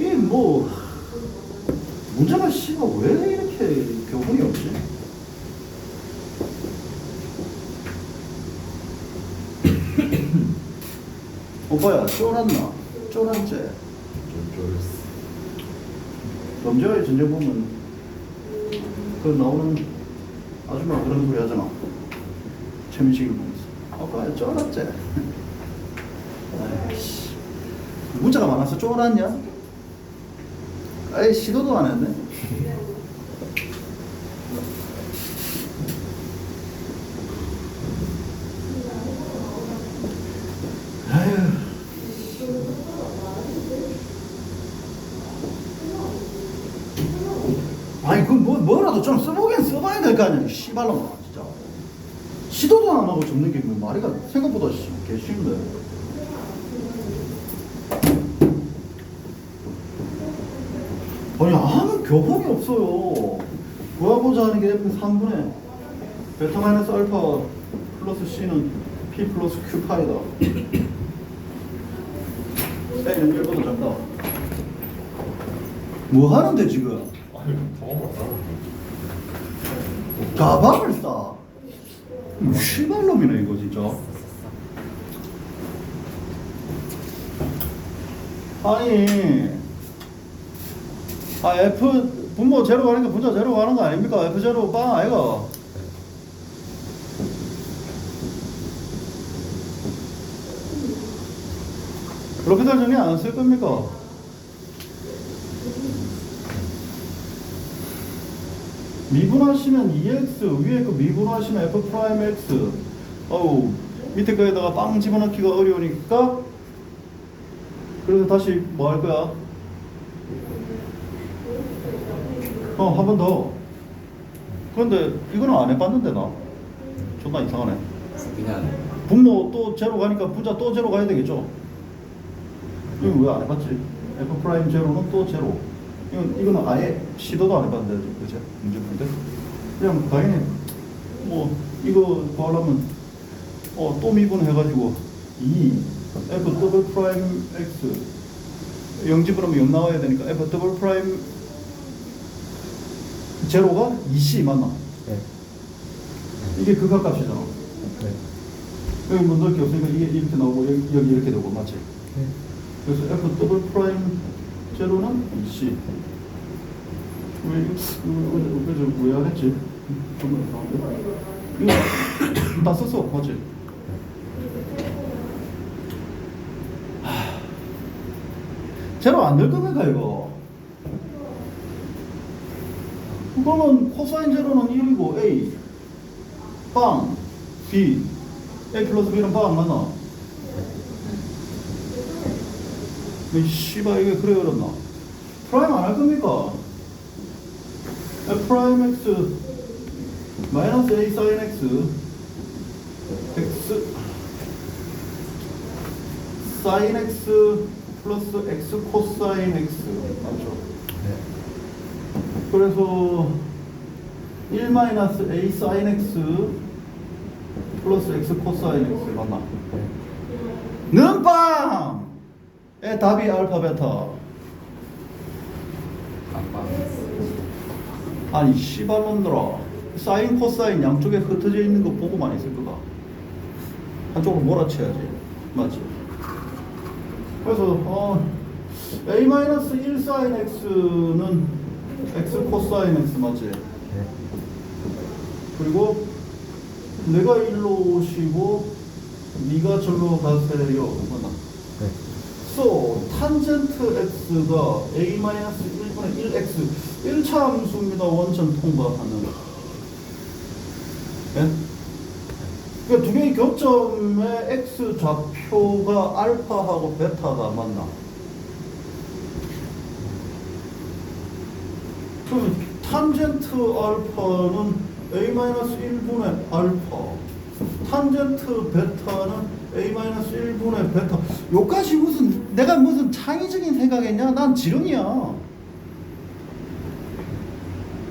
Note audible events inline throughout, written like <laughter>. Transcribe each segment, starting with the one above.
이게 뭐 문제가 씨가 왜 이렇게 교훈이 없지? <coughs> 오빠야 쫄았나? 쫄았지? 범죄와의 전쟁 보면 그 나오는 아줌마 그런 소리 하잖아 최민식이 보면서 오빠야 쫄았지? <laughs> 아이씨 문자가 많아서 쫄았냐? 아이 시도도 안 했네. 아니 그 뭐, 뭐라도 좀 써보긴 써봐야 될 거 아니야 이 씨발놈아 진짜. 시도도 안 하고 접는 게 뭐 말이가 생각보다 씨, 개 쉬운데 아니 아무 교훈이 없어요. 구하고자 하는 게 F 3분의 베타 마이너스 알파 플러스 C는 P 플러스 Q 파이다. <coughs> 세 연결보다 작다. 뭐 하는데 지금? 아니 경험을 안 가방을 싸. 시발놈이네 이거 진짜. 아니, 아 F 분모 제로 가는 게 분자 제로 가는 거 아닙니까? F 제로 빵 아이가. 로피탈 정리 안 쓸 겁니까? 미분하시면 EX 위에 거 미분하시면 F 프라임 X 어우 밑에 거에다가 빵 집어넣기가 어려우니까 그래서 다시 뭐 할 거야? 어 한 번 더 그런데 이거는 안 해봤는데 나 존나 이상하네 그냥 분모 또 제로 가니까 분자 또 제로 가야 되겠죠? 이거 왜 안 해봤지? F 프라임 제로는 또 제로. 이건 이거는 아예 시도도 안 해봤는데 그죠? 문제 풀때 그냥 당연히 뭐 이거 구하려면 어 또 미분 해가지고 2 F 더블 프라임 X 0 집으로 면 0 나와야 되니까 F 더블 프라임 제로가 2C 맞나? 네. 이게 극악값이잖아. 네. 여기 뭐 넣을 게 없으니까 이게 이렇게 나오고 여기, 여기 이렇게 되고 맞지? 네. 그래서 F 더블 프라임 제로는 C. 왜 이거? 좀 이상한데? 이거 다 썼어 맞지? 하, 제로 안 될 겁니까 이거? 그러면 코사인 제로는 1이고 A 빵 B A 플러스 B는 빵 맞나? 이 씨발 이게 그래 그랬나? 프라임 안 할 겁니까? F 프라임 X 마이너스 A 사인 X X 사인 X 플러스 X 코사인 X 맞죠? 네. 그래서 1 마이너스 A 사인 X 플러스 X 코사인 X 맞나? 는빵! 의 답이 알파 베타. 아니 씨발놈들아 사인 코사인 양쪽에 흩어져 있는 거 보고만 있을 거다 한쪽으로 몰아쳐야지 맞지? 그래서 어, A 마이너스 1 사인 X는 X 코사인 X 맞지? 네. 그리고 내가 일로 오시고 네가 절로 가세요 맞나? 네. So, 탄젠트 x가 a-1분의 1x 1차 함수입니다. 원점 통과하는 예? 그러니까 두 개의 교점의 x 좌표가 알파하고 베타가 맞나? 그러면 탄젠트 알파는 a-1분의 알파 탄젠트 베타는 a-1분의 베타 요까지 무슨 내가 무슨 창의적인 생각했냐? 난 지름이야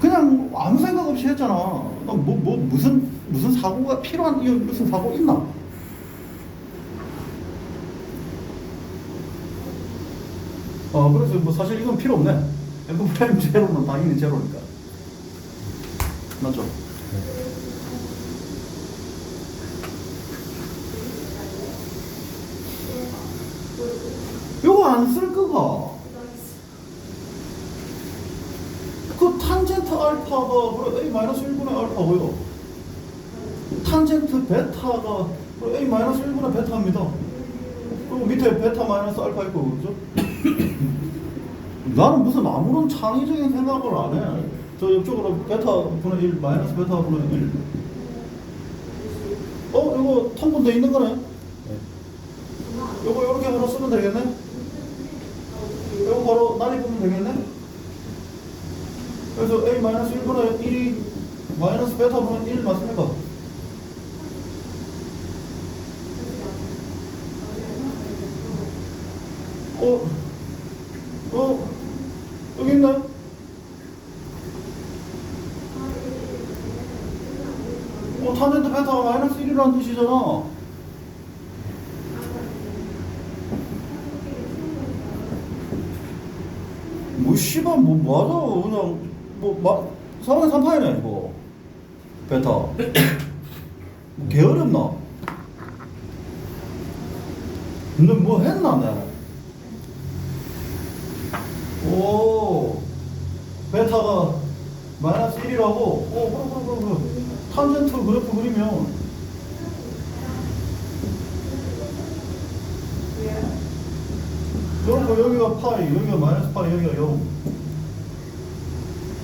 그냥 아무 생각 없이 했잖아 뭐, 뭐 무슨 무슨 사고가 필요한 이거 무슨 사고 있나? 어, 그래서 뭐 사실 이건 필요 없네. F 프라임 제로는 당연히 제로니까. 맞죠? 요거 안 쓸 거가. 그 탄젠트 알파가 그래 A 마이너스 1분의 알파고요. 탄젠트 베타가 그래 A 마이너스 1분의 베타입니다. 그리고 밑에 베타 마이너스 알파 있고 그죠? 나는 무슨 아무런 창의적인 생각을 안 해. 저 옆쪽으로 베타 분의 1 마이너스 베타 분의 1. 어 이거 통분돼 있는 거네. 이거 이렇게 바로 쓰면 되겠네. 이거 바로 난이 보면 되겠네. 그래서 a 마이너스 1분의 1이 마이너스 베타 분의 1 맞습니까? 어? 어? 여기 있네? 어, 탄젠트 베타가 마이너스 1이라는 뜻이잖아. 뭐, 씨발, 뭐, 맞아. 그냥, 뭐, 마, 4분의 3파이네, 이거. 베타. 뭐, 개 어렵나? 근데 뭐 했나, 내가? 오, 베타가 마이너스 1이라고? 오, 그래, 그래, 그래, 그래. 탄젠트 그래프 그리면. 그럼 뭐 여기가 파이, 여기가 마이너스 파이, 여기가 0.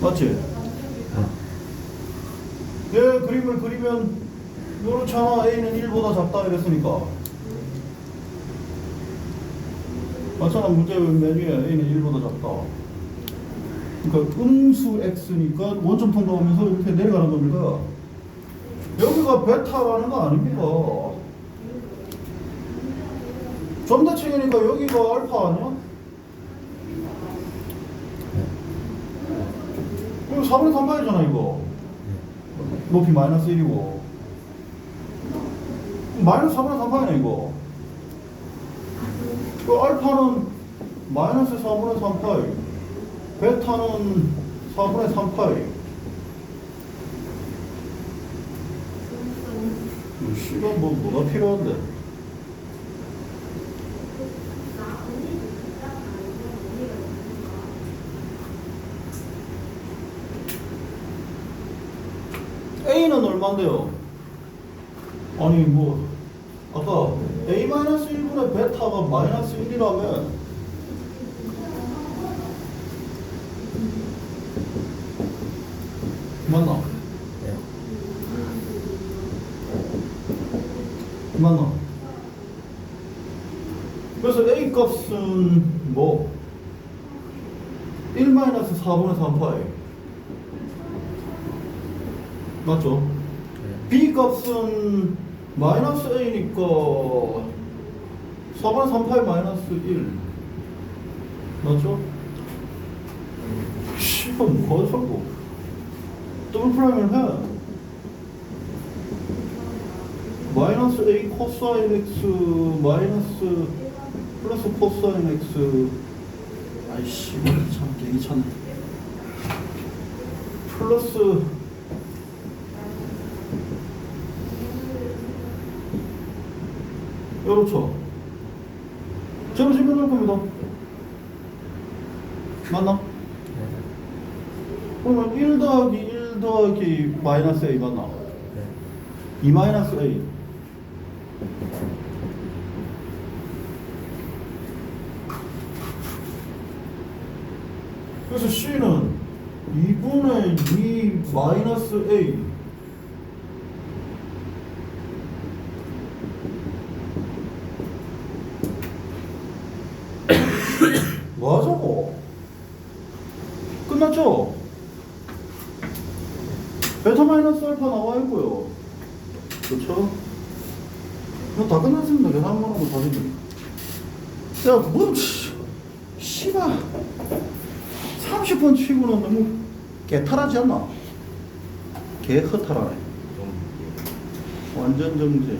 맞지? 내 그림을 그리면 요렇잖아. A는 1보다 작다 이랬으니까. 맞잖아. 문제 메뉴에 A는 1보다 작다. 그러니까 음수 X니까 원점 통과하면서 이렇게 내려가는 겁니다. 여기가 베타라는 거 아닙니까? 점대칭이니까 여기가 알파 아니야? 이거 4분의 3파이잖아 이거. 높이 마이너스 1이고. 마이너스 4분의 3파이네 이거. 그 알파는 마이너스 4분의 3파이. 베타는 4분의 3파이 시간 뭐 뭐가 필요한데 A는 얼마인데요? 아니 뭐 아까 A-1분의 베타가 마이너스 1이라면 맞나? 맞나? 그래서 A 값은 뭐1 마이너스 4분의 3파이 맞죠? B 값은 마이너스 A니까 4분의 3파이 마이너스 1 맞죠? 씨발 뭐가 자꾸 더블 프라임을 해. 마이너스 A 코사인 X 마이너스 플러스 코사인 X 아이씨 참참 플러스 요렇죠. 제로 증명할 겁니다. 맞나? 그러면 1 더하기 1 더하기 마이너스 A 맞나? 2 마이너스 A. 그래서 C는 2분의 2 마이너스 A 뭐하자고? 끝났죠? 베타 마이너스 알파 나와 있고요. 그렇죠? 이거 다 끝났습니다. 계산 한번 하고 다 됩니다. 야, 뭐, 씨, 씨발. 30분 치고는 너무 개탈하지 않나? 개 허탈하네. 완전 정지.